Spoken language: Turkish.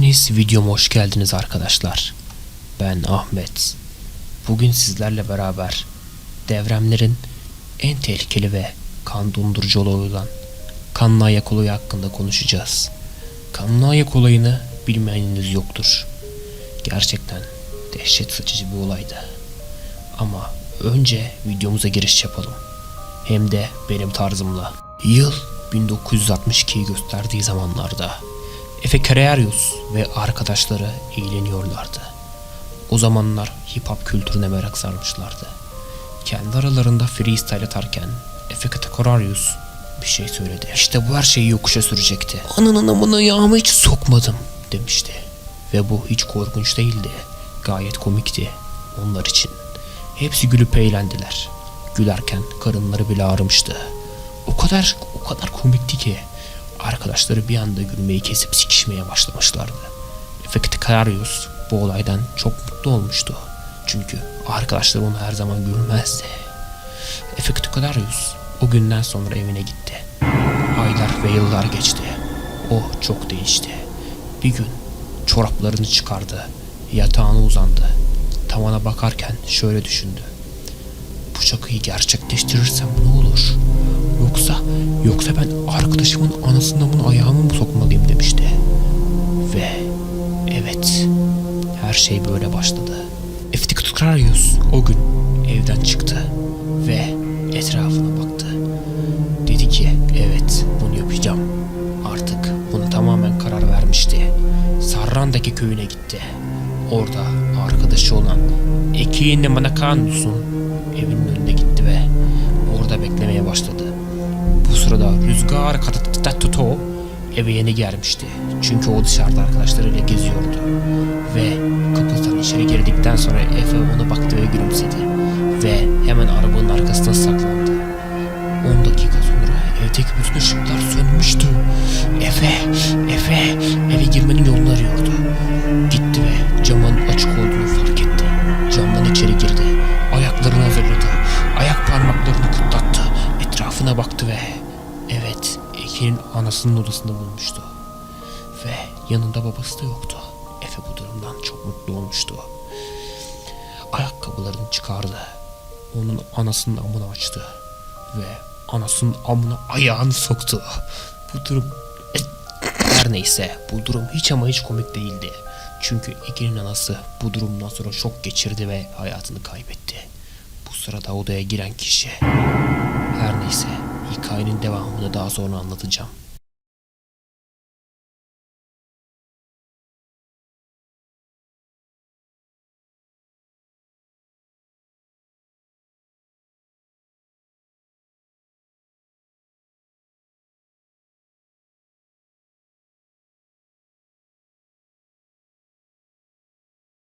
Hepiniz videoma hoş geldiniz arkadaşlar. Ben Ahmet. Bugün sizlerle beraber devremlerin en tehlikeli ve kan dondurucu olayı olan kanlı ayak olayı hakkında konuşacağız. Kanlı ayak olayını bilmeyeniniz yoktur. Gerçekten dehşet saçıcı bir olaydı. Ama önce videomuza giriş yapalım. Hem de benim tarzımla. Yıl 1962'yi gösterdiği zamanlarda Efe Karayarius ve arkadaşları eğleniyorlardı. O zamanlar hip hop kültürüne merak sarmışlardı. Kendi aralarında freestyle atarken Efe Karayarius bir şey söyledi. İşte bu her şeyi yokuşa sürecekti. Ananın amına yağımı hiç sokmadım demişti. Ve bu hiç korkunç değildi. Gayet komikti onlar için. Hepsi gülüp eğlendiler. Gülerken karınları bile ağrımıştı. O kadar o kadar komikti ki arkadaşları bir anda gülmeyi kesip sikişmeye başlamışlardı. Efekti Karius bu olaydan çok mutlu olmuştu. Çünkü arkadaşları onu her zaman gülmezdi. Efekti Karius o günden sonra evine gitti. Aylar ve yıllar geçti. O çok değişti. Bir gün çoraplarını çıkardı. Yatağına uzandı. Tavana bakarken şöyle düşündü. Bu şakayı gerçekleştirirsem ne olur? Yoksa ben arkadaşımın anasından bunu ayağımı mı sokmalıyım demişti. Ve evet her şey böyle başladı. Eftiktrarius o gün evden çıktı ve etrafına baktı. Dedi ki evet bunu yapacağım. Artık bunu tamamen karar vermişti. Sarrandaki köyüne gitti. Orada arkadaşı olan Ekiğinle Manakanus'un evinin önüne gitti ve orada beklemeye başladı. Sırada Rüzgar Katatuto eve yeni gelmişti. Çünkü o dışarıda arkadaşlarıyla geziyordu. Ve kapıdan içeri girdikten sonra Efe ona baktı ve gülümsedi. Ve hemen arabanın arkasına saklandı. 10 dakika sonra evdeki bütün ışıklar sönmüştü. Efe, Efe eve girmenin yolunu arıyordu. Gitti ve camın açık olduğunu fark etti. Camdan içeri girdi. Ayaklarını hazırladı. Ayak parmaklarını kutlattı. Etrafına baktı ve evet Ekin'in anasının odasında bulmuştu. Ve yanında babası da yoktu. Efe bu durumdan çok mutlu olmuştu. Ayakkabılarını çıkardı. Onun anasının amını açtı. Ve anasının amına ayağını soktu. Bu durum her neyse bu durum hiç ama hiç komik değildi. Çünkü Ekin'in anası bu durumdan sonra şok geçirdi ve hayatını kaybetti. Bu sırada odaya giren kişi. Hikayenin devamını daha sonra anlatacağım.